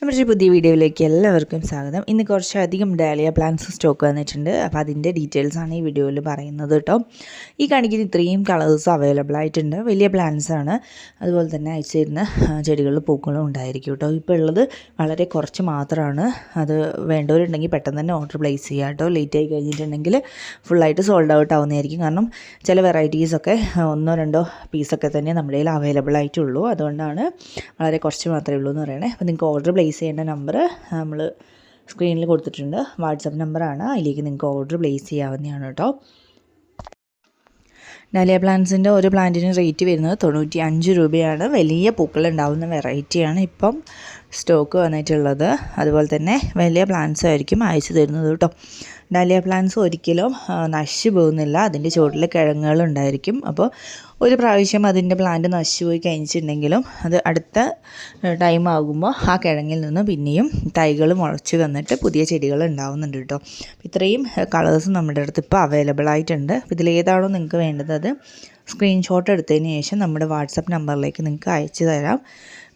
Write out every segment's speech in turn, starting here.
നമ്മുടെ ഒരു പുതിയ വീഡിയോയിലേക്ക് എല്ലാവർക്കും സ്വാഗതം. ഇന്ന് കുറച്ചധികം ഡാലിയ പ്ലാന്റ്സ് സ്റ്റോക്ക് വന്നിട്ടുണ്ട്. അപ്പോൾ അതിന്റെ ഡീറ്റെയിൽസ് ആണ് ഈ വീഡിയോയിൽ പറയുന്നത് കേട്ടോ. ഈ കാണിക്കുന്ന ഇത്രയും കളേഴ്സ് അവൈലബിൾ ആയിട്ടുണ്ട്. വലിയ പ്ലാന്റ്സ് ആണ്. അതുപോലെ തന്നെ അയച്ചു തരുന്ന ചെടികളിൽ പൂക്കളും ഉണ്ടായിരിക്കും കേട്ടോ. ഇപ്പോൾ ഉള്ളത് വളരെ കുറച്ച് മാത്രമാണ്. അത് വേണ്ടവരുണ്ടെങ്കിൽ പെട്ടെന്ന് തന്നെ ഓർഡർ പ്ലേസ് ചെയ്യുക കേട്ടോ. ലേറ്റ് ആയി കഴിഞ്ഞിട്ടുണ്ടെങ്കിൽ ഫുള്ളായിട്ട് സോൾഡ് ഔട്ട് ആവുന്നതായിരിക്കും. കാരണം ചില വെറൈറ്റീസൊക്കെ ഒന്നോ രണ്ടോ പീസൊക്കെ തന്നെ നമ്മുടെ കയ്യിൽ അവൈലബിൾ ആയിട്ടുള്ളൂ. അതുകൊണ്ടാണ് വളരെ കുറച്ച് മാത്രമേ ഉള്ളൂ എന്ന് പറയണേ അപ്പോൾ നിങ്ങൾക്ക് ഓർഡർ പ്ലേസ് ചെയ്യേണ്ട നമ്പർ നമ്മൾ സ്ക്രീനിൽ കൊടുത്തിട്ടുണ്ട്. വാട്സപ്പ് നമ്പറാണ് അതിലേക്ക് നിങ്ങൾക്ക് ഓർഡർ പ്ലേസ് ചെയ്യാവുന്നതാണ് കേട്ടോ ഡാലിയ പ്ലാന്റ്സിന്റെ ഒരു പ്ലാന്റിന് റേറ്റ് വരുന്നത് തൊണ്ണൂറ്റി അഞ്ച് രൂപയാണ്. വലിയ പൂക്കൾ ഉണ്ടാവുന്ന വെറൈറ്റിയാണ് ഇപ്പം സ്റ്റോക്ക് വന്നിട്ടുള്ളത്. അതുപോലെ തന്നെ വലിയ പ്ലാന്റ്സ് ആയിരിക്കും അയച്ചു തരുന്നത് കേട്ടോ ഡാലിയ പ്ലാന്റ്സ് ഒരിക്കലും നശിച്ചു പോകുന്നില്ല. അതിന്റെ ചുവട്ടിൽ കിഴങ്ങുകൾ ഉണ്ടായിരിക്കും. അപ്പോൾ ഒരു പ്രാവശ്യം അതിന്റെ പ്ലാന്റ് നശിച്ചു പോയി കഴിഞ്ഞിട്ടുണ്ടെങ്കിലും അത് അടുത്ത ടൈം ആകുമ്പോൾ ആ കിഴങ്ങിൽ നിന്ന് പിന്നെയും തൈകൾ മുളച്ച് വന്നിട്ട് പുതിയ ചെടികൾ ഉണ്ടാവുന്നുണ്ട് കേട്ടോ ഇത്രയും കളേഴ്സ് നമ്മുടെ അടുത്ത് ഇപ്പോൾ അവൈലബിൾ ആയിട്ടുണ്ട്. ഇതിലേതാണോ നിങ്ങൾക്ക് വേണ്ടത്? അത് സ്ക്രീൻഷോട്ട് എടുത്തതിന് ശേഷം നമ്മുടെ വാട്സപ്പ് നമ്പറിലേക്ക് നിങ്ങൾക്ക് അയച്ചു തരാം.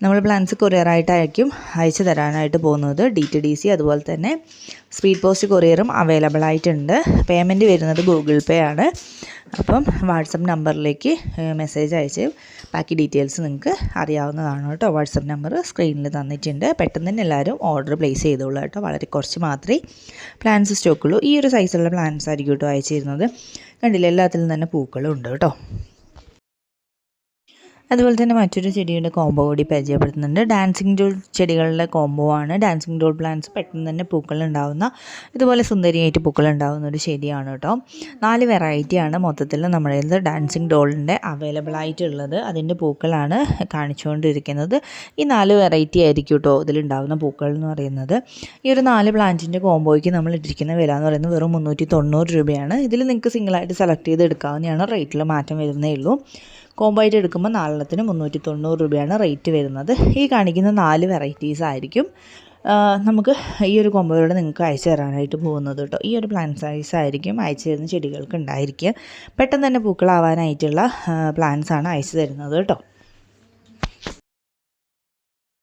നമ്മൾ പ്ലാൻസ് കൊറിയറായിട്ടായിരിക്കും അയച്ചു തരാനായിട്ട് പോകുന്നത്. ഡി ടി ഡി സി അതുപോലെ തന്നെ സ്പീഡ് പോസ്റ്റ് കൊറിയറും അവൈലബിൾ ആയിട്ടുണ്ട്. പേയ്മെന്റ് വരുന്നത് ഗൂഗിൾ പേ ആണ്. അപ്പം വാട്സപ്പ് നമ്പറിലേക്ക് മെസ്സേജ് അയച്ച് ബാക്കി ഡീറ്റെയിൽസ് നിങ്ങൾക്ക് അറിയാവുന്നതാണ് കേട്ടോ. വാട്സപ്പ് നമ്പർ സ്ക്രീനിൽ തന്നിട്ടുണ്ട്. പെട്ടെന്ന് തന്നെ എല്ലാവരും ഓർഡർ പ്ലേസ് ചെയ്തോളൂ കേട്ടോ. വളരെ കുറച്ച് മാത്രമേ പ്ലാൻസ് സ്റ്റോക്കുള്ളൂ ഈ ഒരു സൈസുള്ള പ്ലാൻസ് ആയിരിക്കും കേട്ടോ അയച്ചിരുന്നത്. കണ്ടില്ല എല്ലാത്തിലും തന്നെ പൂക്കളും ഉണ്ട് കേട്ടോ. അതുപോലെ തന്നെ മറ്റൊരു ചെടിയുടെ കോംബോ കൂടി പരിചയപ്പെടുത്തുന്നുണ്ട്. ഡാൻസിങ് ഡോൾ ചെടികളുടെ കോംബോ ആണ്. ഡാൻസിങ് ഡോൾ പ്ലാന്റ്സ് പെട്ടെന്ന് തന്നെ പൂക്കൾ ഉണ്ടാവുന്ന ഇതുപോലെ സുന്ദരിയായിട്ട് പൂക്കൾ ഉണ്ടാവുന്ന ഒരു ചെടിയാണ് കേട്ടോ. നാല് വെറൈറ്റിയാണ് മൊത്തത്തിൽ നമ്മുടെ ഡാൻസിങ് ഡോളിന്റെ അവൈലബിൾ ആയിട്ടുള്ളത്. അതിന്റെ പൂക്കളാണ് കാണിച്ചുകൊണ്ടിരിക്കുന്നത്. ഈ നാല് വെറൈറ്റി ആയിരിക്കും കേട്ടോ ഇതിലുണ്ടാവുന്ന പൂക്കൾ എന്ന് പറയുന്നത്. ഈ ഒരു നാല് പ്ലാന്റിന്റെ കോംബോയ്ക്ക് നമ്മൾ ഇട്ടിരിക്കുന്ന വില എന്ന് പറയുന്നത് വെറും മുന്നൂറ്റി തൊണ്ണൂറ് രൂപയാണ്. ഇതിൽ നിങ്ങൾക്ക് സിംഗിളായിട്ട് സെലക്ട് ചെയ്ത് എടുക്കാവുന്നതാണ് റേറ്റിൽ മാറ്റം വരുന്നേ ഉള്ളൂ. കോംബോ ആയിട്ട് എടുക്കുമ്പോൾ നാലെണ്ണത്തിന് മുന്നൂറ്റി തൊണ്ണൂറ് രൂപയാണ് റേറ്റ് വരുന്നത്. ഈ കാണിക്കുന്ന നാല് വെറൈറ്റീസ് ആയിരിക്കും. നമുക്ക് ഈ ഒരു കൊമ്പോയിലൂടെ നിങ്ങൾക്ക് അയച്ചു തരാനായിട്ട് പോകുന്നത് കേട്ടോ. ഈ ഒരു പ്ലാന്റ് സൈസ് ആയിരിക്കും അയച്ചു തരുന്ന ചെടികൾക്ക് ഉണ്ടായിരിക്കുക. പെട്ടെന്ന് തന്നെ പൂക്കളാവാനായിട്ടുള്ള പ്ലാന്റ്സാണ് അയച്ചു തരുന്നത് കേട്ടോ.